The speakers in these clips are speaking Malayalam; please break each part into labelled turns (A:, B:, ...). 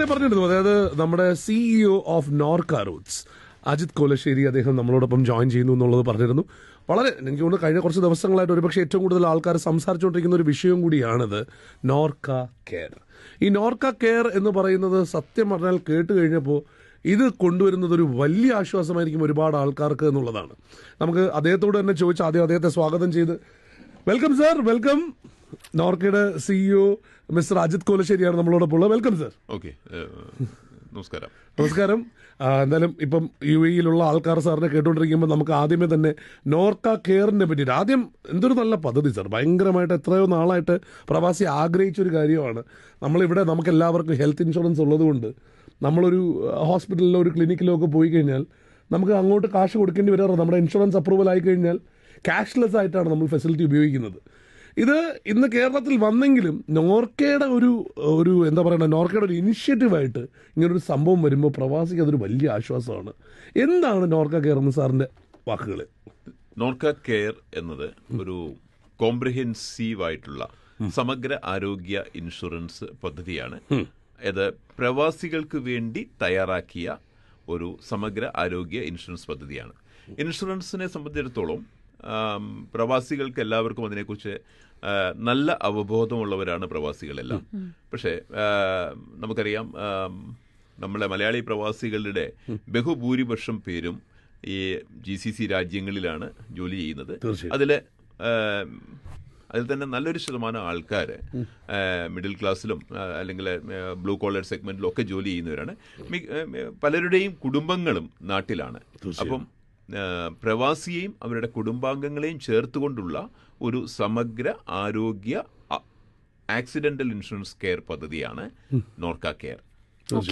A: നേരത്തെ പറഞ്ഞിരുന്നു അതായത് നമ്മുടെ CEO of Norka Roots Ajith Kolassery അദ്ദേഹം നമ്മളോടൊപ്പം ജോയിൻ ചെയ്യുന്നു എന്നുള്ളത് പറഞ്ഞിരുന്നു. വളരെ എനിക്ക് തോന്നുന്നു കഴിഞ്ഞ കുറച്ച് ദിവസങ്ങളായിട്ട് ഒരുപക്ഷെ ഏറ്റവും കൂടുതൽ ആൾക്കാർ സംസാരിച്ചുകൊണ്ടിരിക്കുന്ന ഒരു വിഷയം കൂടിയാണിത് നോർക്ക കെയർ ഈ നോർക്ക കെയർ എന്ന് പറയുന്നത് സത്യം പറഞ്ഞാൽ കേട്ട് കഴിഞ്ഞപ്പോൾ ഇത് കൊണ്ടുവരുന്നത് ഒരു വലിയ ആശ്വാസമായിരിക്കും ഒരുപാട് ആൾക്കാർക്ക് എന്നുള്ളതാണ്. നമുക്ക് അദ്ദേഹത്തോട് തന്നെ ചോദിച്ച് ആദ്യം അദ്ദേഹത്തെ സ്വാഗതം ചെയ്ത് വെൽക്കം സർ വെൽക്കം നോർക്കയുടെ സിഇഒ മിസ്റ്റർ അജിത് കോലശ്ശേരിയാണ് നമ്മളോടൊപ്പം ഉള്ളത്. വെൽക്കം സർ
B: ഓക്കെ നമസ്കാരം.
A: നമസ്കാരം. എന്തായാലും ഇപ്പം യു എയിലുള്ള ആൾക്കാർ സാറിനെ കേട്ടുകൊണ്ടിരിക്കുമ്പോൾ നമുക്ക് ആദ്യമേ തന്നെ നോർക്ക കെയറിനെ പറ്റിയിട്ട് ആദ്യം എന്തൊരു നല്ല പദ്ധതി സാർ ഭയങ്കരമായിട്ട് എത്രയോ നാളായിട്ട് പ്രവാസി ആഗ്രഹിച്ചൊരു കാര്യമാണ്. നമ്മളിവിടെ നമുക്ക് എല്ലാവർക്കും ഹെൽത്ത് ഇൻഷുറൻസ് ഉള്ളതുകൊണ്ട് നമ്മളൊരു ഹോസ്പിറ്റലിലോ ഒരു ക്ലിനിക്കിലോ ഒക്കെ പോയി കഴിഞ്ഞാൽ നമുക്ക് അങ്ങോട്ട് കാശ് കൊടുക്കേണ്ടി വരാറ് നമ്മുടെ ഇൻഷുറൻസ് അപ്രൂവൽ ആയി കഴിഞ്ഞാൽ ക്യാഷ്ലെസ് ആയിട്ടാണ് നമ്മൾ ഫെസിലിറ്റി ഉപയോഗിക്കുന്നത്. ഇത് ഇന്ന് കേരളത്തിൽ വന്നെങ്കിലും നോർക്കയുടെ ഒരു ഒരു എന്താ പറയുക നോർക്കയുടെ ഒരു ഇനിഷ്യേറ്റീവായിട്ട് ഇങ്ങനൊരു സംഭവം വരുമ്പോൾ പ്രവാസിക്ക് അതൊരു വലിയ ആശ്വാസമാണ്. എന്താണ് നോർക്ക കെയർ എന്ന് സാറിന്റെ വാക്കുകൾ
B: നോർക്ക കെയർ എന്നത് ഒരു കോംപ്രിഹെൻസീവ് ആയിട്ടുള്ള സമഗ്ര ആരോഗ്യ ഇൻഷുറൻസ് പദ്ധതിയാണ്. അത് പ്രവാസികൾക്ക് വേണ്ടി തയ്യാറാക്കിയ ഒരു സമഗ്ര ആരോഗ്യ ഇൻഷുറൻസ് പദ്ധതിയാണ്. ഇൻഷുറൻസിനെ സംബന്ധിച്ചിടത്തോളം പ്രവാസികൾക്ക് എല്ലാവർക്കും അതിനെക്കുറിച്ച് നല്ല അവബോധമുള്ളവരാണ് പ്രവാസികളെല്ലാം. പക്ഷേ നമുക്കറിയാം നമ്മളെ മലയാളി പ്രവാസികളുടെ ബഹുഭൂരിപക്ഷം പേരും ഈ ജി സി സി രാജ്യങ്ങളിലാണ് ജോലി ചെയ്യുന്നത്. അതിൽ അതിൽ തന്നെ നല്ലൊരു ശതമാനം ആൾക്കാർ മിഡിൽ ക്ലാസ്സിലും അല്ലെങ്കിൽ ബ്ലൂ കോളർ സെഗ്മെന്റിലും ഒക്കെ ജോലി ചെയ്യുന്നവരാണ്. പലരുടെയും കുടുംബങ്ങളും നാട്ടിലാണ്. അപ്പം പ്രവാസിയെയും അവരുടെ കുടുംബാംഗങ്ങളെയും ചേർത്തുകൊണ്ടുള്ള ഒരു സമഗ്ര ആരോഗ്യ ആക്സിഡന്റൽ ആക്സിഡന്റൽ ഇൻഷുറൻസ് കെയർ പദ്ധതിയാണ് നോർക്ക കെയർ.
A: സർ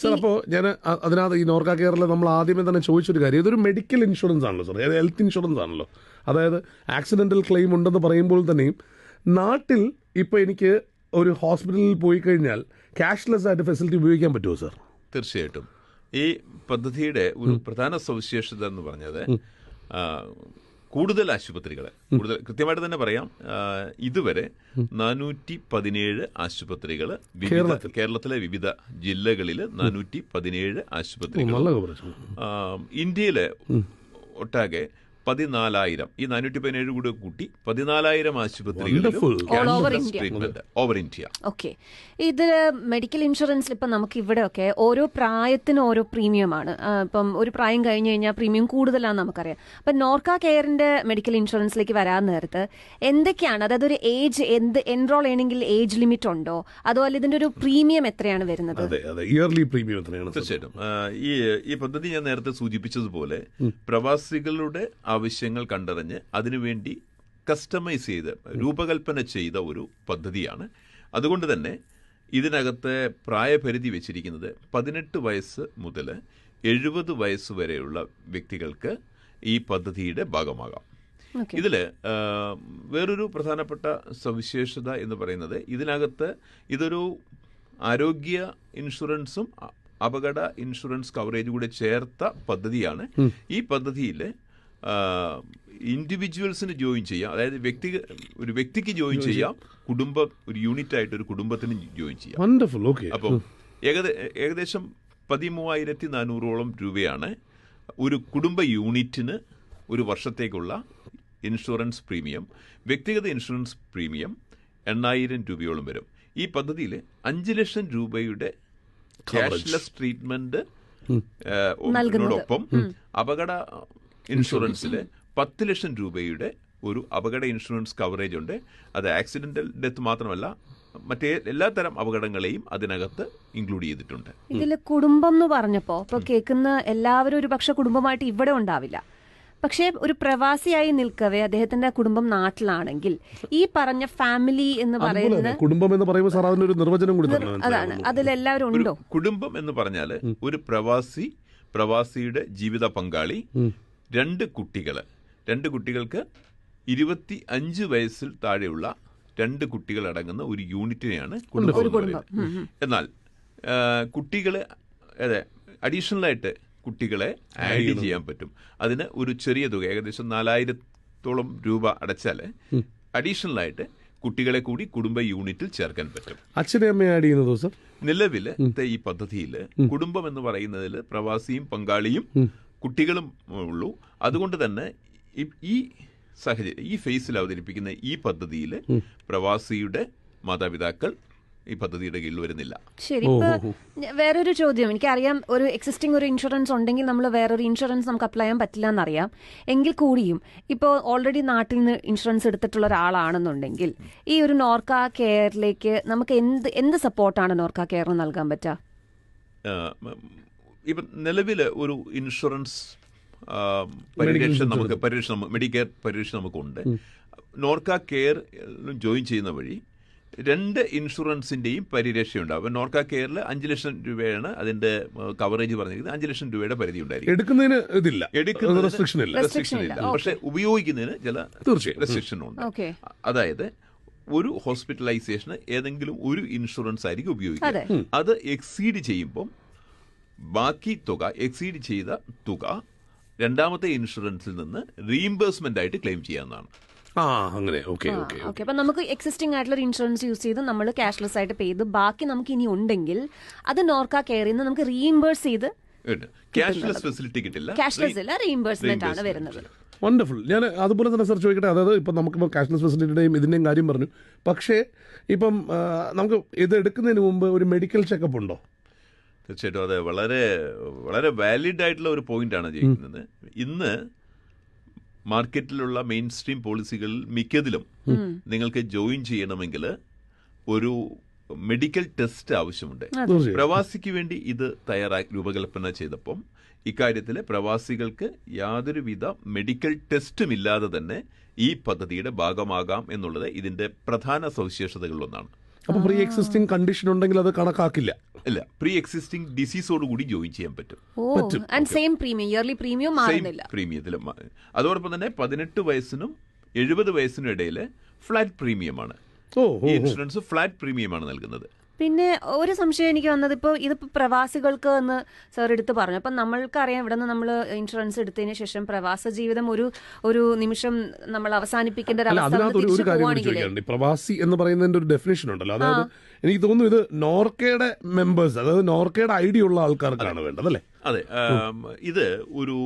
A: സാർ അപ്പോൾ ഞാൻ അതിനകത്ത് ഈ നോർക്ക കെയറിൽ നമ്മൾ ആദ്യമേ തന്നെ ചോദിച്ചൊരു കാര്യം. ഇതൊരു മെഡിക്കൽ ഇൻഷുറൻസ് ആണല്ലോ സാർ അതായത് ഹെൽത്ത് ഇൻഷുറൻസ് ആണല്ലോ. അതായത് ആക്സിഡന്റൽ ക്ലെയിം ഉണ്ടെന്ന് പറയുമ്പോൾ തന്നെയും നാട്ടിൽ ഇപ്പോൾ എനിക്ക് ഒരു ഹോസ്പിറ്റലിൽ പോയി കഴിഞ്ഞാൽ ക്യാഷ്ലെസ് ആയിട്ട് ഫെസിലിറ്റി ഉപയോഗിക്കാൻ പറ്റുമോ സാർ?
B: തീർച്ചയായിട്ടും. ഈ പദ്ധതിയുടെ ഒരു പ്രധാന സവിശേഷത എന്ന് പറഞ്ഞത് കൂടുതൽ ആശുപത്രികളെ. കൂടുതൽ കൃത്യമായിട്ട് തന്നെ പറയാം. ഇതുവരെ നാനൂറ്റി പതിനേഴ് ആശുപത്രികൾ കേരളത്തിലെ വിവിധ ജില്ലകളിൽ നാനൂറ്റി പതിനേഴ് ആശുപത്രികൾ ഇന്ത്യയിലെ ഒട്ടാകെ പതിനാലായിരം. ഈ നാനൂറ്റി പതിനേഴ് കൂടെ കൂട്ടി പതിനാലായിരം
C: ആശുപത്രി
B: ട്രീറ്റ്മെന്റ് ഓവർ ഇന്ത്യ
C: ഓക്കെ ഇത് മെഡിക്കൽ ഇൻഷുറൻസിൽ ഇപ്പം നമുക്ക് ഇവിടെ ഒക്കെ ഓരോ പ്രായത്തിന് ഓരോ പ്രീമിയമാണ് ഇപ്പം ഒരു പ്രായം കഴിഞ്ഞു കഴിഞ്ഞാൽ പ്രീമിയം കൂടുതലാണെന്ന് നമുക്കറിയാം. അപ്പം നോർക്ക കെയറിന്റെ മെഡിക്കൽ ഇൻഷുറൻസിലേക്ക് വരാൻ നേരത്ത് എന്തൊക്കെയാണ്? അതായത് ഒരു ഏജ് എന്ത് എൻറോൾ ചെയ്യണമെങ്കിൽ ഏജ് ലിമിറ്റ് ഉണ്ടോ? അതുപോലെ ഇതിന്റെ ഒരു പ്രീമിയം എത്രയാണ് വരുന്നത്?
A: അതെ അതെ. ഇയർലി പ്രീമിയം എത്രയാണ്?
B: തീർച്ചയായിട്ടും. ഈ ഈ പദ്ധതി ഞാൻ നേരത്തെ സൂചിപ്പിച്ചതുപോലെ പ്രവാസികളുടെ ആവശ്യങ്ങൾ കണ്ടറിഞ്ഞ് അതിനുവേണ്ടി കസ്റ്റമൈസ് ചെയ്ത് രൂപകൽപ്പന ചെയ്ത ഒരു പദ്ധതിയാണ്. അതുകൊണ്ട് തന്നെ ഇതിനകത്ത് പ്രായപരിധി വെച്ചിരിക്കുന്നത് പതിനെട്ട് വയസ്സ് മുതൽ എഴുപത് വയസ്സ് വരെയുള്ള വ്യക്തികൾക്ക് ഈ പദ്ധതിയുടെ ഭാഗമാകാം. ഇതിൽ ഇതിൽ വേറൊരു പ്രധാനപ്പെട്ട സവിശേഷത എന്ന് പറയുന്നത് ഇതിനകത്ത് ഇതൊരു ആരോഗ്യ ഇൻഷുറൻസും അപകട ഇൻഷുറൻസ് കവറേജ് കൂടെ ചേർത്ത പദ്ധതിയാണ്. ഈ പദ്ധതിയിൽ ഇൻഡിവിജ്വൽസിന് ജോയിൻ ചെയ്യാം. അതായത് വ്യക്തി ഒരു വ്യക്തിക്ക് ജോയിൻ ചെയ്യാം. കുടുംബം ഒരു യൂണിറ്റ് ആയിട്ട് ഒരു കുടുംബത്തിന് ജോയിൻ ചെയ്യാം.
A: വണ്ടർഫുൾ ഓക്കെ
B: അപ്പം ഏകദേശം പതിമൂവായിരത്തി നാനൂറോളം രൂപയാണ് ഒരു കുടുംബ യൂണിറ്റിന് ഒരു വർഷത്തേക്കുള്ള ഇൻഷുറൻസ് പ്രീമിയം വ്യക്തിഗത ഇൻഷുറൻസ് പ്രീമിയം എണ്ണായിരം രൂപയോളം വരും. ഈ പദ്ധതിയിൽ അഞ്ച് ലക്ഷം രൂപയുടെ ക്യാഷ്ലെസ് ട്രീറ്റ്മെന്റ് ഒപ്പം അപകട ഇൻഷുറൻസിൽ പത്ത് ലക്ഷം രൂപയുടെ ഒരു അപകട ഇൻഷുറൻസ് കവറേജ് ഉണ്ട്. അത് ആക്സിഡന്റൽ ഡെത്ത് മാത്രമല്ല മറ്റേ എല്ലാ തരം അപകടങ്ങളെയും അതിനകത്ത് ഇൻക്ലൂഡ് ചെയ്തിട്ടുണ്ട്.
C: ഇതിൽ കുടുംബം എന്ന് പറഞ്ഞപ്പോ ഇപ്പൊ കേൾക്കുന്ന എല്ലാവരും ഒരു പക്ഷെ കുടുംബമായിട്ട് ഇവിടെ ഉണ്ടാവില്ല. പക്ഷേ ഒരു പ്രവാസിയായി നിൽക്കവേ അദ്ദേഹത്തിന്റെ കുടുംബം നാട്ടിലാണെങ്കിൽ ഈ പറഞ്ഞ ഫാമിലി എന്ന് പറയുന്നത്
A: കുടുംബം എന്ന് പറയുമ്പോൾ സാർ അതിനൊരു നിർവചനം കൂടി
C: അതാണ്. അതിലെല്ലാവരും ഉണ്ടോ
B: കുടുംബം എന്ന് പറഞ്ഞാൽ ഒരു പ്രവാസി പ്രവാസിയുടെ ജീവിത പങ്കാളി രണ്ട് കുട്ടികൾ രണ്ട് കുട്ടികൾക്ക് ഇരുപത്തി അഞ്ച് വയസ്സിൽ താഴെയുള്ള രണ്ട് കുട്ടികൾ അടങ്ങുന്ന ഒരു യൂണിറ്റിനെയാണ് കുടുംബം. എന്ന് പറയുന്നത് എന്നാൽ കുട്ടികളെ അതെ അഡീഷണൽ ആയിട്ട് കുട്ടികളെ ആഡ് ചെയ്യാൻ പറ്റും. അതിന് ഒരു ചെറിയ തുക ഏകദേശം നാലായിരത്തോളം രൂപ അടച്ചാൽ അഡീഷണൽ ആയിട്ട് കുട്ടികളെ കൂടി കുടുംബ യൂണിറ്റിൽ ചേർക്കാൻ പറ്റും.
A: അച്ഛനെ അമ്മയെ ആഡ് ചെയ്യുന്നതോ സർ?
B: നിലവിൽ ഈ പദ്ധതിയിൽ കുടുംബം എന്ന് പറയുന്നതിൽ പ്രവാസിയും പങ്കാളിയും കുട്ടികളും ഉള്ളൂ. അതുകൊണ്ട് തന്നെ ഈ- ഈ സാഹചര്യം ഈ ഫേസിൽ അവതരിപ്പിക്കുന്ന ഈ പദ്ധതിയിൽ പ്രവാസിയുടെ മാതാപിതാക്കൾ ഈ പദ്ധതിയുടെ കീഴിൽ വരുന്നില്ല.
C: ശരി വേറൊരു ചോദ്യം. എനിക്കറിയാം ഒരു എക്സിസ്റ്റിംഗ് ഒരു ഇൻഷുറൻസ് ഉണ്ടെങ്കിൽ നമ്മൾ വേറൊരു ഇൻഷുറൻസ് നമുക്ക് അപ്ലൈ ചെയ്യാൻ പറ്റില്ല എന്നറിയാം. എങ്കിൽ കൂടിയും ഇപ്പോൾ ഓൾറെഡി നാട്ടിൽ നിന്ന് ഇൻഷുറൻസ് എടുത്തിട്ടുള്ള ഒരാളാണെന്നുണ്ടെങ്കിൽ ഈ ഒരു നോർക്ക കെയറിലേക്ക് നമുക്ക് എന്ത് എന്ത് സപ്പോർട്ടാണ് നോർക്ക കെയറിന് നൽകാൻ പറ്റുക
B: ഇപ്പം നിലവിൽ ഒരു ഇൻഷുറൻസ് പരിരക്ഷ നമുക്ക് പരിരക്ഷ നമുക്ക് മെഡിക്കെയർ പരിരക്ഷ നമുക്കുണ്ട്. നോർക്ക കെയർ ജോയിൻ ചെയ്യുന്ന വഴി രണ്ട് ഇൻഷുറൻസിന്റെയും പരിരക്ഷയുണ്ടാവും അപ്പം നോർക്ക കെയറിൽ അഞ്ച് ലക്ഷം രൂപയാണ് അതിന്റെ കവറേജ് പറഞ്ഞിരിക്കുന്നത്. അഞ്ച് ലക്ഷം രൂപയുടെ പരിധി ഉണ്ടായിരിക്കും.
A: എടുക്കുന്നതിന് ഇതില്ല.
B: എടുക്കുന്ന
A: റെസ്ട്രിക്ഷൻ ഇല്ല.
B: റെസ്ട്രിക്ഷൻ ഇല്ല. പക്ഷെ ഉപയോഗിക്കുന്നതിന് ചില
A: തീർച്ചയായും.
B: റെസ്ട്രിക്ഷൻ ഉണ്ട്. അതായത് ഒരു ഹോസ്പിറ്റലൈസേഷന് ഏതെങ്കിലും ഒരു ഇൻഷുറൻസ് ആയിരിക്കും ഉപയോഗിക്കുക.
C: അത്.
B: എക്സീഡ് ചെയ്യുമ്പം ബാക്കി തുക എക്സീഡ് ചെയ്ത തുക രണ്ടാമത്തെ ഇൻഷുറൻസിൽ നിന്ന് റീഇംബേഴ്സ്മെന്റ് ആയിട്ട് ക്ലെയിം ചെയ്യാവുന്നതാണ്.
A: ആ അങ്ങനെ. ഓക്കെ ഓക്കെ
C: ഓക്കെ അപ്പൊ നമുക്ക് എക്സിസ്റ്റിംഗ് ആയിട്ടുള്ള ഒരു ഇൻഷുറൻസ് യൂസ് ചെയ്ത് നമ്മൾ ക്യാഷ്ലെസ് ആയിട്ട് പേ ചെയ്ത് ബാക്കി നമുക്ക് ഇനി ഉണ്ടെങ്കിൽ അത് നോർക്ക കെയറിൽ നിന്ന് നമുക്ക് റീഇംബേഴ്സ് ചെയ്ത്
B: ക്യാഷ്ലെസ് ഫെസിലിറ്റി കിട്ടില്ല.
C: ക്യാഷ്ലെസ് ഇല്ല റീഇംബേഴ്സ്മെന്റ് ആണ് വരുന്നത്.
A: വണ്ടർഫുൾ ഞാൻ അതുപോലെ തന്നെ സർ ചോദിക്കട്ടെ? അതായത് ഇപ്പം നമുക്കിപ്പോൾ ക്യാഷ്ലെസ് ഫെസിലിറ്റിയുടെയും ഇതിന്റെയും കാര്യം പറഞ്ഞു. പക്ഷേ ഇപ്പം നമുക്ക് ഇത് എടുക്കുന്നതിന് മുമ്പ് ഒരു മെഡിക്കൽ ചെക്കപ്പ് ഉണ്ടോ?
B: തീർച്ചയായിട്ടും അത്. വളരെ വളരെ വാലിഡ് ആയിട്ടുള്ള ഒരു പോയിന്റ് ആണ് ചെയ്യുന്നത് ഇന്ന് മാർക്കറ്റിലുള്ള മെയിൻ സ്ട്രീം പോളിസികളിൽ മിക്കതിലും നിങ്ങൾക്ക് ജോയിൻ ചെയ്യണമെങ്കിൽ ഒരു മെഡിക്കൽ ടെസ്റ്റ് ആവശ്യമുണ്ട്. പ്രവാസിക്ക് വേണ്ടി ഇത് തയ്യാറാക്കി രൂപകൽപ്പന ചെയ്തപ്പം ഇക്കാര്യത്തിൽ പ്രവാസികൾക്ക് യാതൊരുവിധ മെഡിക്കൽ ടെസ്റ്റും ഇല്ലാതെ തന്നെ ഈ പദ്ധതിയുടെ ഭാഗമാകാം എന്നുള്ളത് ഇതിന്റെ പ്രധാന സവിശേഷതകളിലൊന്നാണ്.
A: അപ്പോൾ പ്രീ എക്സിസ്റ്റിംഗ് കണ്ടീഷൻ ഉണ്ടെങ്കിൽ അത് കണക്കാക്കില്ല.
B: അല്ല പ്രീ എക്സിസ്റ്റിംഗ് ഡിസീസോട് കൂടി ജോയിൻ ചെയ്യാൻ പറ്റും.
C: ഓ and same premium yearly premium മാറുന്നില്ല.
B: പ്രീമിയത്തിൽ അതോടൊപ്പം തന്നെ പതിനെട്ട് വയസ്സിനും എഴുപത് വയസ്സിനും ഇടയിൽ ഫ്ലാറ്റ് പ്രീമിയമാണ്
A: ഓ
B: ഈ ഇൻഷുറൻസ് ഫ്ലാറ്റ് പ്രീമിയമാണ് നൽകുന്നത്.
C: പിന്നെ ഒരു സംശയം എനിക്ക് വന്നത് ഇപ്പോൾ ഇതിപ്പോൾ പ്രവാസികൾക്ക് എന്ന് സാർ എടുത്ത് പറഞ്ഞു. അപ്പം നമ്മൾക്കറിയാം ഇവിടെ നിന്ന് നമ്മൾ ഇൻഷുറൻസ് എടുത്തതിന് ശേഷം പ്രവാസ ജീവിതം ഒരു ഒരു നിമിഷം നമ്മൾ അവസാനിപ്പിക്കേണ്ട ഒരു അവസ്ഥ
A: പ്രവാസി എന്ന് പറയുന്നതിന്റെ ഒരു ഡെഫിനേഷൻ ഉണ്ടല്ലോ. അതായത് എനിക്ക് തോന്നുന്നു ഇത് നോർക്കയുടെ മെമ്പേഴ്സ് അതായത് നോർക്കയുടെ ഐഡിയ ഉള്ള ആൾക്കാർക്കാണ് വേണ്ടത് അല്ലേ?
B: അതെ. ഇത് ഒരു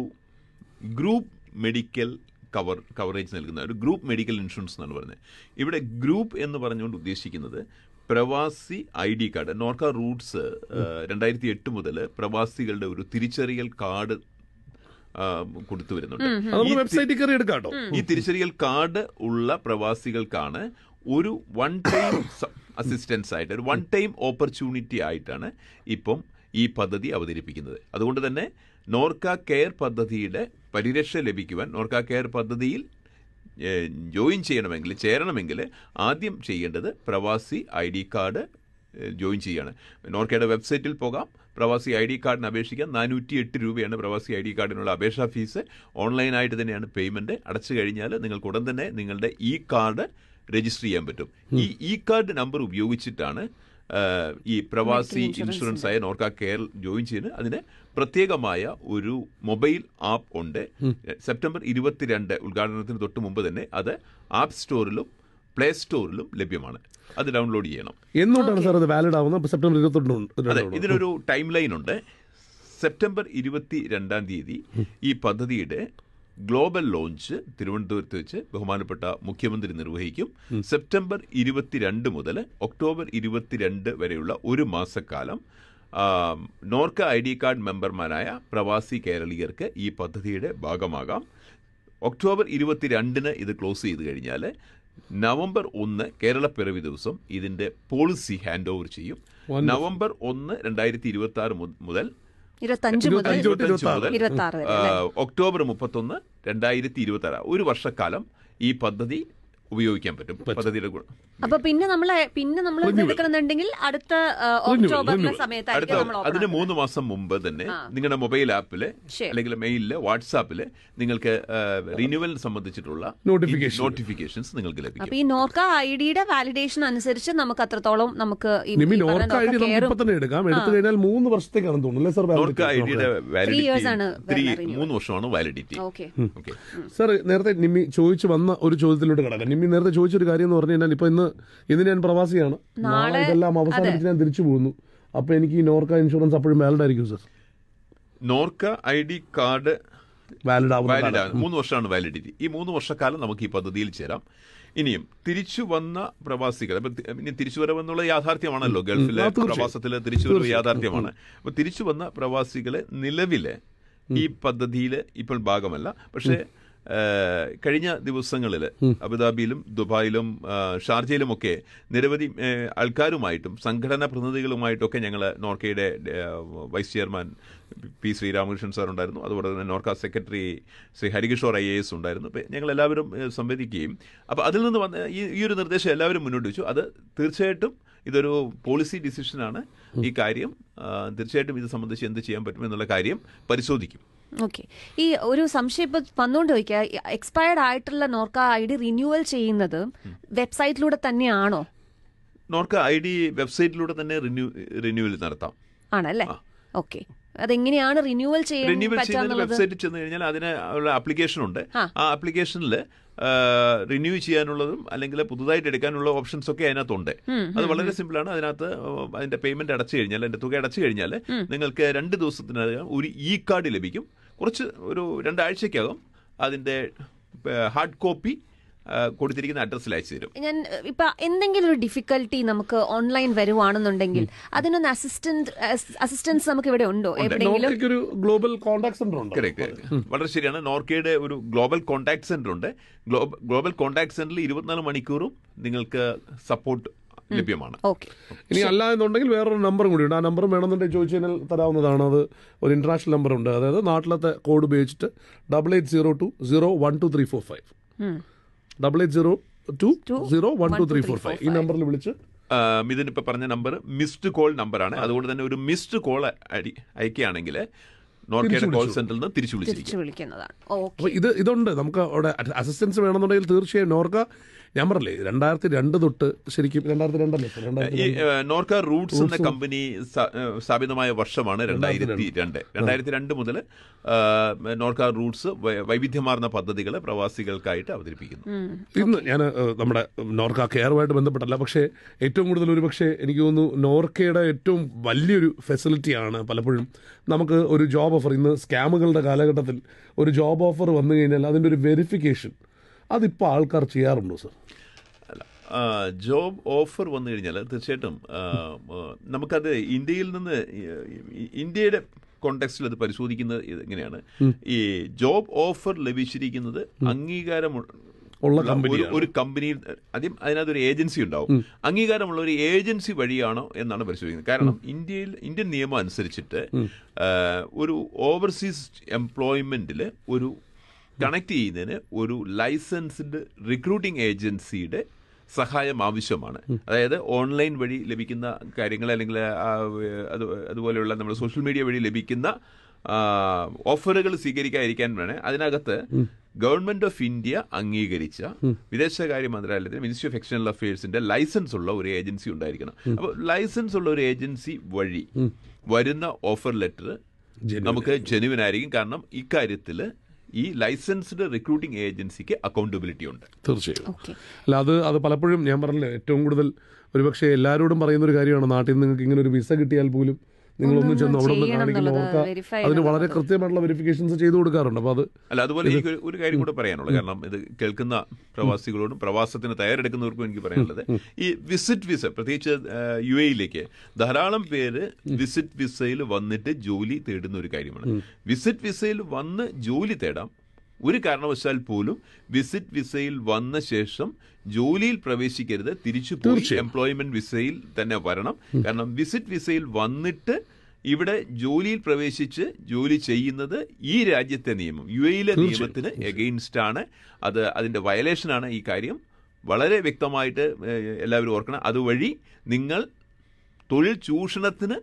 B: ഗ്രൂപ്പ് മെഡിക്കൽ കവർ കവറേജ് നൽകുന്ന ഒരു ഗ്രൂപ്പ് മെഡിക്കൽ ഇൻഷുറൻസ് എന്നാണ് പറയുന്നത്. ഇവിടെ ഗ്രൂപ്പ് എന്ന് പറഞ്ഞുകൊണ്ട് ഉദ്ദേശിക്കുന്നത് പ്രവാസി I D card Norka Roots രണ്ടായിരത്തി എട്ട് മുതൽ പ്രവാസികളുടെ ഒരു തിരിച്ചറിയൽ കാർഡ് കൊടുത്തു വരുന്നുണ്ട്.
A: വെബ്സൈറ്റിൽ കയറി എടുക്കാട്ടോ.
B: ഈ തിരിച്ചറിയൽ കാർഡ് ഉള്ള പ്രവാസികൾക്കാണ് ഒരു വൺ ടൈം അസിസ്റ്റൻസ് ആയിട്ട് ഒരു വൺ ടൈം ഓപ്പർച്യൂണിറ്റി ആയിട്ടാണ് ഇപ്പം ഈ പദ്ധതി അവതരിപ്പിക്കുന്നത്. അതുകൊണ്ട് തന്നെ നോർക്ക കെയർ പദ്ധതിയുടെ പരിരക്ഷ ലഭിക്കുവാൻ നോർക്ക കെയർ പദ്ധതിയിൽ ജോയിൻ ചെയ്യണമെങ്കിൽ ചേരണമെങ്കിൽ ആദ്യം ചെയ്യേണ്ടത് പ്രവാസി ഐ ഡി കാർഡ് ജോയിൻ ചെയ്യാണ്. നോർക്കയുടെ വെബ്സൈറ്റിൽ പോകാം. പ്രവാസി ഐ ഡി കാർഡിന് അപേക്ഷിക്കാൻ നാനൂറ്റി എട്ട് രൂപയാണ് പ്രവാസി ഐ ഡി കാർഡിനുള്ള അപേക്ഷാ ഫീസ്. ഓൺലൈനായിട്ട് തന്നെയാണ് പേയ്മെന്റ് അടച്ചു കഴിഞ്ഞാൽ നിങ്ങൾക്ക് ഉടൻ തന്നെ നിങ്ങളുടെ ഇ കാർഡ് രജിസ്റ്റർ ചെയ്യാൻ പറ്റും. ഈ ഇ കാർഡ് നമ്പർ ഉപയോഗിച്ചിട്ടാണ് ഈ പ്രവാസി ഇൻഷുറൻസ് ആയ നോർക്ക കെയർ ജോയിൻ ചെയ്യുന്നത് അതിന് പ്രത്യേകമായ ഒരു മൊബൈൽ ആപ്പ് ഉണ്ട്. സെപ്റ്റംബർ ഇരുപത്തിരണ്ട് ഉദ്ഘാടനത്തിന് തൊട്ട് മുമ്പ് തന്നെ അത് ആപ്പ് സ്റ്റോറിലും പ്ലേ സ്റ്റോറിലും ലഭ്യമാണ്. അത് ഡൗൺലോഡ് ചെയ്യണം.
A: എന്നോട്ടാണ് സാർ അത് വാലിഡ് ആവുന്നത്? സെപ്റ്റംബർ
B: അതെ
A: ഇരുപത്തൊണ്ട്
B: ഇതിനൊരു ടൈം ലൈൻ ഉണ്ട്. സെപ്റ്റംബർ ഇരുപത്തി രണ്ടാം തീയതി ഈ പദ്ധതിയുടെ ഗ്ലോബൽ ലോഞ്ച് തിരുവനന്തപുരത്ത് വെച്ച് ബഹുമാനപ്പെട്ട മുഖ്യമന്ത്രി നിർവഹിക്കും. സെപ്റ്റംബർ ഇരുപത്തിരണ്ട് മുതൽ ഒക്ടോബർ ഇരുപത്തിരണ്ട് വരെയുള്ള ഒരു മാസക്കാലം നോർക്ക ഐ ഡി കാർഡ് മെമ്പർമാരായ പ്രവാസി കേരളീയർക്ക് ഈ പദ്ധതിയുടെ ഭാഗമാകാം. ഒക്ടോബർ ഇരുപത്തിരണ്ടിന് ഇത് ക്ലോസ് ചെയ്ത് കഴിഞ്ഞാൽ നവംബർ ഒന്ന് കേരളപ്പിറവി ദിവസം ഇതിന്റെ പോളിസി ഹാൻഡ് ഓവർ ചെയ്യും നവംബർ ഒന്ന് രണ്ടായിരത്തി ഇരുപത്തി ആറ് മുതൽ
C: ഇരുപത്തഞ്ച് മുതൽ ഇരുപത്തി ആറ്
B: ഒക്ടോബർ മുപ്പത്തൊന്ന് രണ്ടായിരത്തി ഇരുപത്തി ആറ് ഒരു വർഷക്കാലം ഈ പദ്ധതി ഉപയോഗിക്കാൻ പറ്റും പദ്ധതിയുടെ ഗുണം.
C: അപ്പൊ പിന്നെ നമ്മൾ പിന്നെ നമ്മൾ എടുക്കണമെന്നുണ്ടെങ്കിൽ അടുത്ത ആ, ഒക്ടോബറിലെ സമയത്തായിരിക്കും നമ്മൾ
B: അതിന് മൂന്ന് മാസം മുമ്പ് തന്നെ നിങ്ങളുടെ മൊബൈൽ
C: ആപ്പിൽ
B: അല്ലെങ്കിൽ മെയിലിൽ വാട്സാപ്പിൽ നിങ്ങൾക്ക് റിന്യൂവൽ സംബന്ധിച്ചിട്ടുള്ള
A: നോട്ടിഫിക്കേഷൻ
B: നോട്ടിഫിക്കേഷൻസ് നിങ്ങൾക്ക് ലഭിക്കും.
C: അപ്പൊ ഈ നോർക്ക ഐ ഡിയുടെ വാലിഡേഷൻ അനുസരിച്ച് നമുക്ക് അത്രത്തോളം നമുക്ക്
A: നിമി നോർക്ക ഐ ഡി നമുക്ക് ഇപ്പൊ തന്നെ എടുക്കാം. എടുത്തു കഴിഞ്ഞാൽ മൂന്ന് വർഷത്തേക്കാണെന്ന് തോന്നുന്നു സർ? സാർ
B: നോർക്ക ഐ ഡിയുടെ
C: renewal.
B: മൂന്ന് വർഷമാണ് വാലിഡിറ്റി
C: ഓക്കെ
B: സർ
A: സാർ നേരത്തെ നിമ്മി ചോദിച്ചു വന്ന ഒരു ചോദ്യത്തിലോട്ട് കിടക്കാം. നിമ്മി നേരത്തെ ചോദിച്ചൊരു കാര്യം എന്ന് പറഞ്ഞു കഴിഞ്ഞാൽ ഇപ്പൊ ഇന്ന് ഇന്ന് ഞാൻ പ്രവാസിയാണ്. നാളെ ഇതെല്ലാം അവസാനിച്ച് ഞാൻ തിരിച്ചു പോകുന്നു. അപ്പൊ എനിക്ക് ഈ നോർക്ക ഇൻഷുറൻസ് അപ്പോഴും വാലിഡ് ആയിരിക്കും sir.
B: Norka I D card
A: valid
B: ആണ്. മൂന്ന് വർഷമാണ് വാലിഡിറ്റി ഈ മൂന്ന് വർഷക്കാലം നമുക്ക് ഈ പദ്ധതിയിൽ ചേരാം. ഇനിയും തിരിച്ചു വന്ന പ്രവാസികൾ ഇനി തിരിച്ചു വരവെന്നുള്ള യാഥാർത്ഥ്യമാണല്ലോ ഗൾഫിലെ
A: പ്രവാസത്തിൽ
B: പ്രവാസത്തിലെ തിരിച്ചു വരവ് യാഥാർത്ഥ്യമാണ്. അപ്പൊ തിരിച്ചു വന്ന പ്രവാസികളെ നിലവിലെ ഈ പദ്ധതിയിൽ ഇപ്പോൾ ഭാഗമല്ല. പക്ഷേ കഴിഞ്ഞ ദിവസങ്ങളിൽ അബുദാബിയിലും ദുബായിലും ഷാർജയിലും ഷാർജയിലുമൊക്കെ നിരവധി ആൾക്കാരുമായിട്ടും സംഘടനാ പ്രതിനിധികളുമായിട്ടൊക്കെ ഞങ്ങൾ നോർക്കയുടെ vice chairman P Sreeramakrishnan sir ഉണ്ടായിരുന്നു. അതുപോലെ തന്നെ Norka secretary Shri Harikishore I A S ഉണ്ടായിരുന്നു. ഞങ്ങൾ എല്ലാവരും സംവദിക്കുകയും. അപ്പോൾ അതിൽ നിന്ന് വന്ന ഈ ഈ ഒരു നിർദ്ദേശം എല്ലാവരും മുന്നോട്ട് വെച്ചു. അത് തീർച്ചയായിട്ടും ഇതൊരു പോളിസി ഡിസിഷനാണ്. ഈ കാര്യം തീർച്ചയായിട്ടും ഇത് സംബന്ധിച്ച് എന്ത് ചെയ്യാൻ പറ്റും എന്നുള്ള കാര്യം പരിശോധിക്കും.
C: ഓക്കെ ഈ ഒരു സംശയം ഇപ്പൊ വന്നുകൊണ്ട് ചോദിക്കുക എക്സ്പയർഡ് ആയിട്ടുള്ള നോർക്ക ഐ ഡി റിന്യൂവൽ ചെയ്യുന്നത് വെബ്സൈറ്റിലൂടെ തന്നെയാണോ?
B: നോർക്ക ഐ ഡി വെബ്സൈറ്റിലൂടെ തന്നെ റിന്യൂവൽ നടത്താം.
C: ആണല്ലേ? ഓക്കെ അതെങ്ങനെയാണ് റിന്യൂവൽ ചെയ്യാൻ
B: വെബ്സൈറ്റിൽ ചെന്ന് കഴിഞ്ഞാൽ അതിന് ഉള്ള ആപ്ലിക്കേഷൻ ഉണ്ട്.
C: ആ.
B: ആ ആപ്ലിക്കേഷനിൽ റിന്യൂ ചെയ്യാനുള്ളതും അല്ലെങ്കിൽ പുതുതായിട്ട് എടുക്കാനുള്ള ഓപ്ഷൻസ് ഒക്കെ അതിനകത്തുണ്ട്. അത് വളരെ സിമ്പിൾ ആണ്. അതിനകത്ത് അതിന്റെ പേയ്മെന്റ് അടച്ചു കഴിഞ്ഞാൽ അതിന്റെ തുക അടച്ചു കഴിഞ്ഞാൽ നിങ്ങൾക്ക് രണ്ട് ദിവസത്തിനകം ഒരു ഇ കാർഡ് ലഭിക്കും. കുറച്ച് ഒരു രണ്ടാഴ്ചക്കകം അതിന്റെ ഹാർഡ് കോപ്പി കൊടുത്തിരിക്കുന്ന അഡ്രസ്സിൽ അയച്ചു തരും.
C: ഞാൻ ഇപ്പൊ എന്തെങ്കിലും ഒരു ഡിഫിക്കൽട്ടി നമുക്ക് ഓൺലൈൻ വരുവാണെന്നുണ്ടെങ്കിൽ അതിനൊന്ന് അസിസ്റ്റന്റ് അസിസ്റ്റൻസ് നമുക്ക് ഇവിടെ ഉണ്ടോ?
A: ഒരു ഗ്ലോബൽ കോൺടാക്ട് സെന്റർ ഉണ്ട്.
B: വളരെ ശരിയാണ്. നോർക്കയുടെ ഒരു ഗ്ലോബൽ കോൺടാക്ട് സെന്റർ ഉണ്ട്. ഗ്ലോബൽ കോൺടാക്ട് സെന്ററിൽ ഇരുപത്തിനാല് മണിക്കൂറും നിങ്ങൾക്ക് സപ്പോർട്ട് ലഭ്യമാണ്.
A: ഇനി അല്ല എന്നുണ്ടെങ്കിൽ വേറൊരു നമ്പറും കൂടി ഉണ്ട്. ആ നമ്പറും വേണമെന്നുണ്ടെങ്കിൽ ചോദിച്ചു കഴിഞ്ഞാൽ തരാവുന്നതാണ്. അത് ഒരു ഇന്റർനാഷണൽ നമ്പർ ഉണ്ട്. അതായത് നാട്ടിലത്തെ കോഡ് ഉപയോഗിച്ചിട്ട് double eight zero two zero one two three four five double eight zero two zero one two three four five ഈ നമ്പറിൽ വിളിച്ച്
B: ഇതിനിപ്പോ പറഞ്ഞ നമ്പർ മിസ്ഡ് കോൾ നമ്പറാണ് അതുകൊണ്ട് തന്നെ ഒരു മിസ്ഡ് കോൾ അയക്കുകയാണെങ്കിൽ നോർക്കയുടെ കോൾ സെന്ററിൽ നിന്ന് തിരിച്ചു വിളിച്ചിരിക്കും.
C: വിളിക്കുന്നതാണ്.
A: ഇത് ഇതുണ്ട്. നമുക്ക് അവിടെ അസിസ്റ്റൻസ് വേണമെന്നുണ്ടെങ്കിൽ തീർച്ചയായും നോർക്ക ഞാൻ പറഞ്ഞില്ലേ രണ്ടായിരത്തി രണ്ട് തൊട്ട് ശരിക്കും രണ്ടായിരത്തി രണ്ടല്ലേ?
B: ഈ നോർക്ക റൂട്ട്സ് എന്ന കമ്പനി സ്ഥാപിതമായ വർഷമാണ് രണ്ടായിരത്തി രണ്ട്. രണ്ടായിരത്തി രണ്ട് മുതൽ നോർക്ക റൂട്ട്സ് വൈവിധ്യമാർന്ന പദ്ധതികൾ പ്രവാസികൾക്കായിട്ട് അവതരിപ്പിക്കുന്നു.
A: ഇന്ന് ഞാൻ നമ്മുടെ നോർക്ക കെയറുമായിട്ട് ബന്ധപ്പെട്ടല്ല പക്ഷേ ഏറ്റവും കൂടുതൽ ഒരു പക്ഷേ എനിക്ക് തോന്നുന്നു നോർക്കയുടെ ഏറ്റവും വലിയൊരു ഫെസിലിറ്റിയാണ് പലപ്പോഴും നമുക്ക് ഒരു ജോബ് ഓഫർ. ഇന്ന് സ്കാമുകളുടെ കാലഘട്ടത്തിൽ ഒരു ജോബ് ഓഫർ വന്നു കഴിഞ്ഞാൽ അതിന്റെ ഒരു വെരിഫിക്കേഷൻ അതിപ്പോൾ ആൾക്കാർ ചെയ്യാറുണ്ടോ സർ?
B: അല്ല ജോബ് ഓഫർ വന്നു കഴിഞ്ഞാൽ തീർച്ചയായിട്ടും നമുക്കത് ഇന്ത്യയിൽ നിന്ന് ഇന്ത്യയുടെ കോണ്ടെക്സ്റ്റിൽ അത് പരിശോധിക്കുന്നത് എങ്ങനെയാണ്? ഈ ജോബ് ഓഫർ ലഭിച്ചിരിക്കുന്നത് അംഗീകാരം
A: ഉള്ള
B: ഒരു-
A: കമ്പനി
B: ഒരു കമ്പനിയിൽ ആദ്യം അതിനകത്ത് ഒരു ഏജൻസി ഉണ്ടാവും. അംഗീകാരമുള്ള ഒരു ഏജൻസി വഴിയാണോ എന്നാണ് പരിശോധിക്കുന്നത്. കാരണം ഇന്ത്യയിൽ ഇന്ത്യൻ നിയമം അനുസരിച്ചിട്ട് ഒരു ഓവർസീസ് എംപ്ലോയ്മെന്റിൽ ഒരു കണക്ട് ചെയ്യുന്നതിന് ഒരു ലൈസൻസ്ഡ് റിക്രൂട്ടിംഗ് ഏജൻസിയുടെ സഹായം ആവശ്യമാണ്. അതായത് ഓൺലൈൻ വഴി ലഭിക്കുന്ന കാര്യങ്ങൾ അല്ലെങ്കിൽ അതുപോലെയുള്ള നമ്മുടെ സോഷ്യൽ മീഡിയ വഴി ലഭിക്കുന്ന ഓഫറുകൾ സ്വീകരിക്കാതിരിക്കാൻ വേണേ. അതിനകത്ത് ഗവൺമെന്റ് ഓഫ് ഇന്ത്യ അംഗീകരിച്ച വിദേശകാര്യ മന്ത്രാലയത്തിന് മിനിസ്ട്രി ഓഫ് എക്സ്റ്റേണൽ അഫയേഴ്സിന്റെ ലൈസൻസ് ഉള്ള ഒരു ഏജൻസി ഉണ്ടായിരിക്കണം. അപ്പോൾ ലൈസൻസ് ഉള്ള ഒരു ഏജൻസി വഴി വരുന്ന ഓഫർ ലെറ്റർ നമുക്ക് ജെനുവിനായിരിക്കും. കാരണം ഇക്കാര്യത്തിൽ ഈ ലൈസൻസ്ഡ് റിക്രൂട്ടിംഗ് ഏജൻസിക്ക് അക്കൗണ്ടബിലിറ്റി ഉണ്ട്.
A: തീർച്ചയായും.
C: ഓക്കെ.
A: അല്ല അത് അത് പലപ്പോഴും ഞാൻ പറഞ്ഞില്ലേ ഏറ്റവും കൂടുതൽ ഒരുപക്ഷെ എല്ലാവരോടും പറയുന്ന ഒരു കാര്യമാണ് നാട്ടിൽ നിന്ന് നിങ്ങൾക്ക് ഇങ്ങനെ ഒരു വിസ കിട്ടിയാൽ പോലും നിങ്ങളൊന്നും ചെന്ന് അവിടെ
C: ഒന്ന്
A: കാണിക്കുന്ന
C: എന്നുള്ളത്,
A: അതിന് വളരെ കൃത്യമായിട്ടുള്ള വെരിഫിക്കേഷൻസ് ചെയ്തു കൊടുക്കാറുണ്ട് അപ്പോൾ അത്
B: അല്ല അതുപോലെ എനിക്ക് ഒരു- ഒരു കാര്യം കൂടെ പറയാനുള്ളത്. കാരണം ഇത് കേൾക്കുന്ന പ്രവാസികളോടും പ്രവാസത്തിന് തയ്യാറെടുക്കുന്നവർക്കും എനിക്ക് പറയാനുള്ളത്. ഈ വിസിറ്റ് വിസ പ്രത്യേകിച്ച് യു എയിലേക്ക് ധാരാളം പേര് വിസിറ്റ് വിസയിൽ വന്നിട്ട് ജോലി തേടുന്ന ഒരു കാര്യമാണ്. വിസിറ്റ് വിസയിൽ വന്ന് ജോലി തേടാം. ഒരു കാരണവശാൽ പോലും വിസിറ്റ് വിസയിൽ വന്ന ശേഷം ജോലിയിൽ പ്രവേശിക്കരുത്. തിരിച്ചു പോയി. എംപ്ലോയ്മെന്റ് വിസയിൽ തന്നെ വരണം. കാരണം വിസിറ്റ് വിസയിൽ വന്നിട്ട് ഇവിടെ ജോലിയിൽ പ്രവേശിച്ച് ജോലി ചെയ്യുന്നത് ഈ രാജ്യത്തെ നിയമം. യു എയിലെ നിയമത്തിന് എഗെയിൻസ്റ്റ് ആണ്. അത് അതിന്റെ വയലേഷനാണ് ഈ കാര്യം. വളരെ വ്യക്തമായിട്ട് എല്ലാവരും ഓർക്കണം. അതുവഴി നിങ്ങൾ തൊഴിൽ ചൂഷണത്തിന്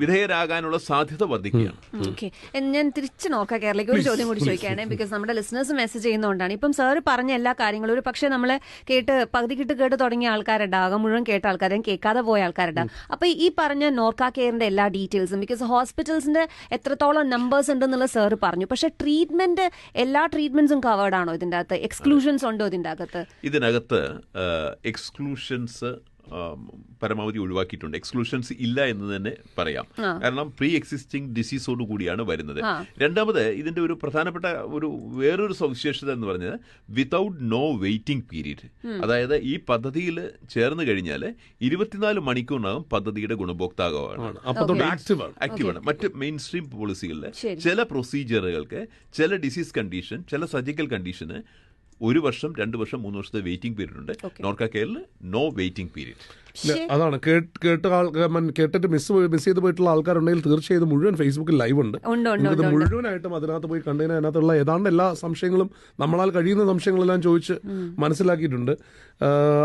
B: വിധേയരാകാനുള്ള സാധ്യത വർദ്ധിക്കുകയാണ്.
C: ഓക്കെ ഞാൻ തിരിച്ചു നോക്കാം കേരളയ്ക്ക് ഒരു ചോദ്യം കൂടി ചോദിക്കുകയാണ് ബിക്കോസ് നമ്മുടെ ലിസണേഴ്സ് മെസ്സേജ് ചെയ്യുന്നതുകൊണ്ടാണ്. ഇപ്പം സാർ പറഞ്ഞ എല്ലാ കാര്യങ്ങളും ഒരു പക്ഷേ നമ്മളെ കേട്ട് പകുതി കിട്ട് കേട്ട് തുടങ്ങിയ ആൾക്കാരുണ്ടാകും മുഴുവൻ കേട്ട ആൾക്കാരും കേൾക്കാതെ പോയ ആൾക്കാരുണ്ടാകും. അപ്പൊ ഈ പറഞ്ഞ നോർക്ക കെയറിന്റെ എല്ലാ ഡീറ്റെയിൽസും ബിക്കോസ് ഹോസ്പിറ്റൽസിന്റെ എത്രത്തോളം നമ്പേഴ്സ് ഉണ്ടെന്നുള്ള സാർ പറഞ്ഞു. പക്ഷെ ട്രീറ്റ്മെന്റ് എല്ലാ ട്രീറ്റ്മെന്റ്സും കവേർഡ് ആണോ ഇതിന്റെ അകത്ത്? എക്സ്ക്ലൂഷൻസ് ഉണ്ടോ ഇതിന്റെ അകത്ത്?
B: ഇതിനകത്ത് എക്സ്ക്ലൂഷൻസ് പരമാവധി ഒഴിവാക്കിയിട്ടുണ്ട്. എക്സ്ക്ലൂഷൻസ് ഇല്ല എന്ന് തന്നെ പറയാം. കാരണം പ്രീ എക്സിസ്റ്റിംഗ് ഡിസീസോട് കൂടിയാണ് വരുന്നത്. രണ്ടാമത് ഇതിന്റെ ഒരു പ്രധാനപ്പെട്ട ഒരു വേറൊരു സവിശേഷത എന്ന് പറഞ്ഞത് വിതൗട്ട് നോ വെയിറ്റിംഗ് പീരീഡ് അതായത് ഈ പദ്ധതിയിൽ ചേർന്ന് കഴിഞ്ഞാൽ ഇരുപത്തിനാല് മണിക്കൂറിനകം പദ്ധതിയുടെ ഗുണഭോക്താവാണ്. ആക്റ്റീവാണ് മറ്റ് മെയിൻ സ്ട്രീം പോളിസികളിൽ ചില പ്രൊസീജിയറുകൾക്ക് ചില ഡിസീസ് കണ്ടീഷൻ ചില സർജിക്കൽ കണ്ടീഷന് ഒരു വർഷം രണ്ട് വർഷം മൂന്ന് വർഷത്തെ വെയിറ്റിംഗ് പീരീഡ് ഉണ്ട്. നോർക്ക കെയറിൽ നോ വെയിറ്റിംഗ് പീരീഡ്
A: അതാണ്. കേട്ട് കേട്ടിട്ട് മിസ് മിസ് ചെയ്ത് പോയിട്ടുള്ള ആൾക്കാരുണ്ടെങ്കിൽ തീർച്ചയായും മുഴുവൻ ഫേസ്ബുക്കിൽ ലൈവ് ഉണ്ട്. മുഴുവനായിട്ടും അതിനകത്ത് പോയി കണ്ടതിന് അതിനകത്തുള്ള ഏതാണ്ട് എല്ലാ സംശയങ്ങളും നമ്മളാൽ കഴിയുന്ന സംശയങ്ങളെല്ലാം ചോദിച്ച് മനസ്സിലാക്കിയിട്ടുണ്ട്.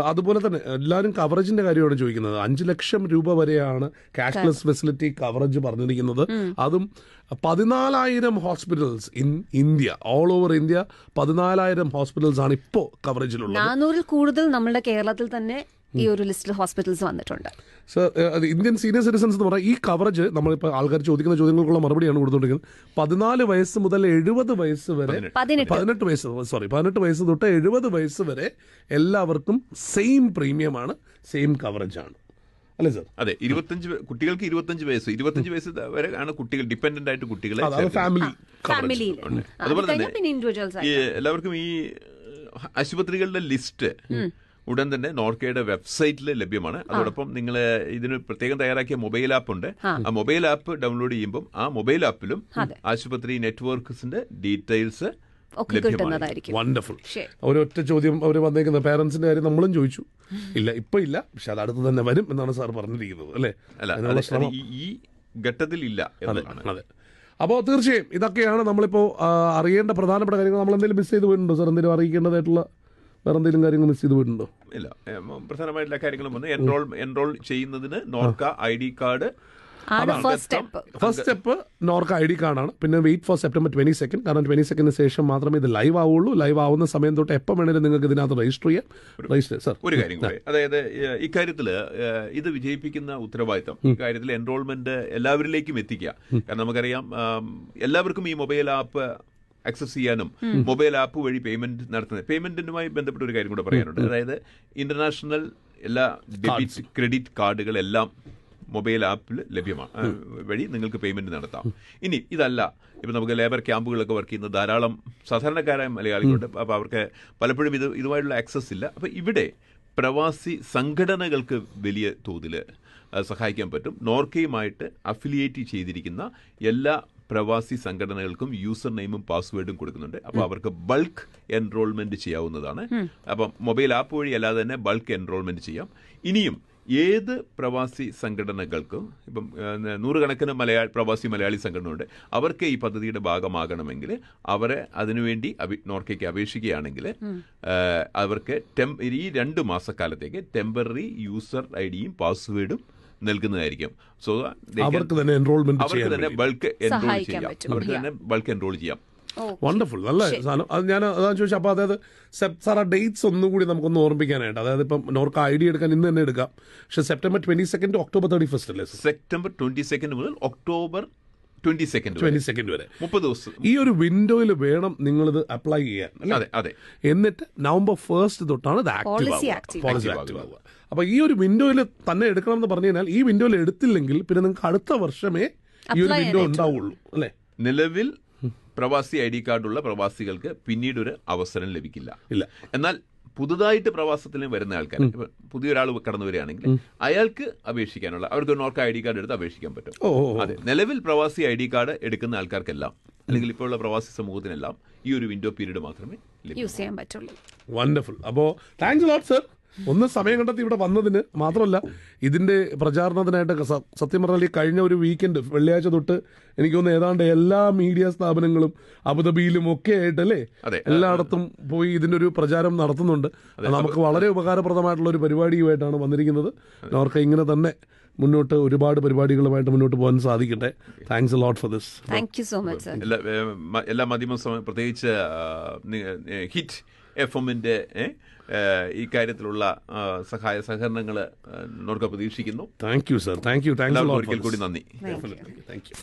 A: അതുപോലെ തന്നെ എല്ലാവരും കവറേജിന്റെ കാര്യമാണ് ചോദിക്കുന്നത്. അഞ്ച് ലക്ഷം രൂപ വരെയാണ് ക്യാഷ്ലെസ് ഫെസിലിറ്റി കവറേജ് പറഞ്ഞിരിക്കുന്നത്. അതും പതിനാലായിരം hospitals in India all over India പതിനാലായിരം ഹോസ്പിറ്റൽസ് ആണ് ഇപ്പോൾ കവറേജിലുള്ളത്
C: നാനൂറിൽ കൂടുതൽ നമ്മുടെ കേരളത്തിൽ തന്നെ ഈ ഒരു ലിസ്റ്റിൽ ഹോസ്പിറ്റൽസ് വന്നിട്ടുണ്ട്.
A: സോ ഇന്ത്യൻ സീനിയർ സിറ്റിസൺസ് എന്ന് പറഞ്ഞാൽ ഈ കവറേജ് നമ്മളിപ്പോൾ ആൾക്കാർ ചോദിക്കുന്ന ചോദ്യങ്ങൾക്കുള്ള മറുപടിയാണ് കൊടുത്തുകൊണ്ടിരിക്കുന്നത് പതിനാല് വയസ്സ് മുതൽ എഴുപത് വയസ്സ് വരെ
C: പതിനെട്ട്.
A: വയസ്സ് സോറി പതിനെട്ട് വയസ്സ് തൊട്ട് എഴുപത് വയസ്സ് വരെ എല്ലാവർക്കും സെയിം പ്രീമിയമാണ് സെയിം കവറേജ് ആണ്. അല്ലേ സർ
B: അതെ ഇരുപത്തഞ്ച് കുട്ടികൾക്ക് ഇരുപത്തഞ്ച് വയസ്സ് ഇരുപത്തഞ്ച് വയസ്സ് വരെ ആണ് കുട്ടികൾ ഡിപെൻഡന്റ് ആയിട്ട് കുട്ടികളെ
A: ഫാമിലി
B: അതുപോലെ തന്നെ എല്ലാവർക്കും ഈ ആശുപത്രികളുടെ ലിസ്റ്റ് ഉടൻ തന്നെ നോർക്കയുടെ വെബ്സൈറ്റിൽ ലഭ്യമാണ്. അതോടൊപ്പം നിങ്ങൾ ഇതിന് പ്രത്യേകം തയ്യാറാക്കിയ മൊബൈൽ ആപ്പ് ഉണ്ട്. ആ. മൊബൈൽ ആപ്പ് ഡൗൺലോഡ് ചെയ്യുമ്പോൾ ആ മൊബൈൽ ആപ്പിലും ആശുപത്രി നെറ്റ്വർക്ക്സിന്റെ ഡീറ്റെയിൽസ്
A: വണ്ടർഫുൾ. ഒരൊറ്റ ചോദ്യം അവർ വന്നേക്കുന്ന പേരന്റ്സിന്റെ കാര്യം നമ്മളും ചോദിച്ചു. ഇല്ല ഇപ്പൊ ഇല്ല. പക്ഷെ അത് അടുത്ത് തന്നെ വരും എന്നാണ് സാർ പറഞ്ഞിരിക്കുന്നത് അല്ലേ?
B: അല്ല ഈ ഘട്ടത്തിൽ ഇല്ല
A: അതെ അപ്പോൾ തീർച്ചയായും ഇതൊക്കെയാണ് നമ്മളിപ്പോൾ അറിയേണ്ട പ്രധാനപ്പെട്ട കാര്യങ്ങൾ നമ്മൾ എന്തെങ്കിലും മിസ് ചെയ്ത് പോയിട്ടുണ്ടോ സാർ? എന്തെങ്കിലും അറിയിക്കേണ്ടതായിട്ടുള്ള വേറെ എന്തെങ്കിലും കാര്യങ്ങൾ മിസ് ചെയ്ത് പോയിട്ടുണ്ടോ?
B: ഇല്ല. പ്രധാനമായിട്ടുള്ള കാര്യങ്ങളും വന്ന് എൻറോൾ എൻറോൾ ചെയ്യുന്നതിന് നോർക്ക ഐ ഡി കാർഡ്
C: ആണ് first step
A: first step Norka I D കാർഡാണ്. പിന്നെ wait for September twenty second കാരണം ട്വന്റി സെക്കൻഡിന് ശേഷം മാത്രമേ ഇത് ലൈവ് ആവുള്ളൂ. ലൈവ് ആവുന്ന സമയം തൊട്ട് എപ്പോൾ വേണേലും നിങ്ങൾക്ക് ഇതിനകത്ത് രജിസ്റ്റർ ചെയ്യാം. രജിസ്റ്റർ സാർ
B: ഒരു കാര്യം കൂടെ. അതായത് ഇക്കാര്യത്തിൽ ഇത് വിജയിപ്പിക്കുന്ന ഉത്തരവാദിത്തം. ഇക്കാര്യത്തിൽ എൻറോൾമെന്റ് എല്ലാവരിലേക്കും എത്തിക്കുക. കാരണം നമുക്കറിയാം എല്ലാവർക്കും ഈ മൊബൈൽ ആപ്പ് ആക്സസ് ചെയ്യാനും മൊബൈൽ ആപ്പ് വഴി പേയ്മെന്റ് നടത്തുന്നത് പേയ്മെന്റിനുമായി ബന്ധപ്പെട്ട ഒരു കാര്യം കൂടെ പറയാനുണ്ട്. അതായത് ഇന്റർനാഷണൽ എല്ലാ ഡെബിറ്റ് ക്രെഡിറ്റ് കാർഡുകളെല്ലാം മൊബൈൽ ആപ്പിൽ ലഭ്യമാണ് വഴി നിങ്ങൾക്ക് പേയ്മെന്റ് നടത്താം. ഇനി ഇതല്ല. ഇപ്പം നമുക്ക് ലേബർ ക്യാമ്പുകളൊക്കെ വർക്ക് ചെയ്യുന്ന ധാരാളം സാധാരണക്കാരായ മലയാളികളുണ്ട്. അപ്പോൾ അവർക്ക് പലപ്പോഴും ഇത് ഇതുമായിട്ടുള്ള ആക്സസ് ഇല്ല. അപ്പോൾ ഇവിടെ പ്രവാസി സംഘടനകൾക്ക് വലിയ തോതിൽ സഹായിക്കാൻ പറ്റും. നോർക്കയുമായിട്ട് അഫിലിയേറ്റ് ചെയ്തിരിക്കുന്ന എല്ലാ പ്രവാസി സംഘടനകൾക്കും യൂസർ നെയിമും പാസ്വേഡും കൊടുക്കുന്നുണ്ട്. അപ്പോൾ അവർക്ക് ബൾക്ക് എൻറോൾമെന്റ് ചെയ്യാവുന്നതാണ്. അപ്പം മൊബൈൽ ആപ്പ് വഴി അല്ലാതെ തന്നെ ബൾക്ക് എൻറോൾമെന്റ് ചെയ്യാം. ഇനിയും ഏത് പ്രവാസി സംഘടനകൾക്കും ഇപ്പം നൂറുകണക്കിന് മലയാളി പ്രവാസി മലയാളി സംഘടനയുണ്ട് അവർക്ക് ഈ പദ്ധതിയുടെ ഭാഗമാകണമെങ്കിൽ അവരെ അതിനുവേണ്ടി അഭി നോർക്കയ്ക്ക് അപേക്ഷിക്കുകയാണെങ്കിൽ അവർക്ക് ടെം ഈ രണ്ട് മാസക്കാലത്തേക്ക് ടെമ്പററി യൂസർ ഐ ഡിയും പാസ്വേഡും നൽകുന്നതായിരിക്കും. സോ
A: അവർക്ക് തന്നെ എൻറോൾമെന്റ്
B: അവർക്ക് തന്നെ ബൾക്ക് എൻറോൾ ചെയ്യാം. അവർക്ക് തന്നെ ബൾക്ക് എൻറോൾ ചെയ്യാം.
A: വണ്ടർഫുൾ നല്ല സാധനം. അത് ഞാൻ അതാണ് ചോദിച്ചത് അപ്പോൾ അതായത് സെപ്സാറ ഡേറ്റ്സ് ഒന്നും കൂടി നമുക്കൊന്ന് ഓർമ്മിക്കാനായിട്ട്. അതായത് ഇപ്പം നോർക്ക് ഐ ഡി എടുക്കാൻ ഇന്ന് തന്നെ എടുക്കാം. പക്ഷെ September twenty second October thirty first അല്ലേ
B: സെപ്റ്റംബർ ട്വന്റി സെക്കൻഡ് മുതൽ October twenty second
A: twenty second വരെ.
B: മുപ്പത് ദിവസം.
A: ഈ ഒരു വിൻഡോയിൽ വേണം നിങ്ങളിത് അപ്ലൈ ചെയ്യാൻ അല്ലേ?
B: അതെ അതെ.
A: എന്നിട്ട് നവംബർ ഫസ്റ്റ് തൊട്ടാണ് ഇത് ആക്റ്റീവ് പോളിസി
B: ആവുക.
A: ആക്റ്റീവ് ആവുക. അപ്പൊ ഈ ഒരു വിൻഡോയിൽ തന്നെ എടുക്കണം എന്ന് പറഞ്ഞു കഴിഞ്ഞാൽ ഈ വിൻഡോയിൽ എടുത്തില്ലെങ്കിൽ പിന്നെ നിങ്ങൾക്ക് അടുത്ത വർഷമേ ഈ ഒരു വിൻഡോ ഉണ്ടാവുള്ളൂ അല്ലേ?
B: നിലവിൽ പ്രവാസി ഐ ഡി കാർഡുള്ള പ്രവാസികൾക്ക് പിന്നീട് ഒരു അവസരം ലഭിക്കില്ല.
A: ഇല്ല.
B: എന്നാൽ പുതുതായിട്ട് പ്രവാസത്തിൽ വരുന്ന ആൾക്കാർ പുതിയൊരാൾ കടന്നു വരികയാണെങ്കിൽ അയാൾക്ക് അപേക്ഷിക്കാനുള്ള അവർക്ക് നോർക്ക് ഐ ഡി കാർഡ് എടുത്ത് അപേക്ഷിക്കാൻ പറ്റും. അതെ നിലവിൽ പ്രവാസി ഐ ഡി കാർഡ് എടുക്കുന്ന ആൾക്കാർക്കെല്ലാം അല്ലെങ്കിൽ ഇപ്പോഴുള്ള പ്രവാസി സമൂഹത്തിനെല്ലാം ഈ ഒരു വിൻഡോ പീരീഡ് മാത്രമേ
C: യൂസ് ചെയ്യാൻ പറ്റുള്ളൂ.
A: വണ്ടർഫുൾ അപ്പോൾ താങ്ക്സ് ലോട്ട് സർ ഒന്ന് സമയം കണ്ടെത്തി ഇവിടെ വന്നതിന് മാത്രമല്ല ഇതിന്റെ പ്രചാരണത്തിനായിട്ട് സത്യം പറഞ്ഞാൽ ഈ കഴിഞ്ഞ ഒരു വീക്കെൻഡ് വെള്ളിയാഴ്ച തൊട്ട് എനിക്ക് തോന്നുന്നു ഏതാണ്ട് എല്ലാ മീഡിയ സ്ഥാപനങ്ങളും അബുദാബിയിലും ഒക്കെ ആയിട്ട് അല്ലേ എല്ലായിടത്തും പോയി ഇതിന്റെ ഒരു പ്രചാരം നടത്തുന്നുണ്ട്. നമുക്ക് വളരെ ഉപകാരപ്രദമായിട്ടുള്ള ഒരു പരിപാടിയുമായിട്ടാണ് വന്നിരിക്കുന്നത്. നോർക്ക ഇങ്ങനെ തന്നെ മുന്നോട്ട് ഒരുപാട് പരിപാടികളുമായിട്ട് മുന്നോട്ട് പോകാൻ സാധിക്കട്ടെ. Thanks a lot for this
C: thank you so much
B: എല്ലാ മാധ്യമ പ്രത്യേകിച്ച് ഹിറ്റ് എഫ് എമ്മിന്റെ ഇക്കാര്യത്തിലുള്ള സഹായ സഹകരണങ്ങൾ പ്രതീക്ഷിക്കുന്നു.
A: Thank you sir thank you thank
B: ഒരിക്കൽ കൂടി നന്ദി.
A: Thank you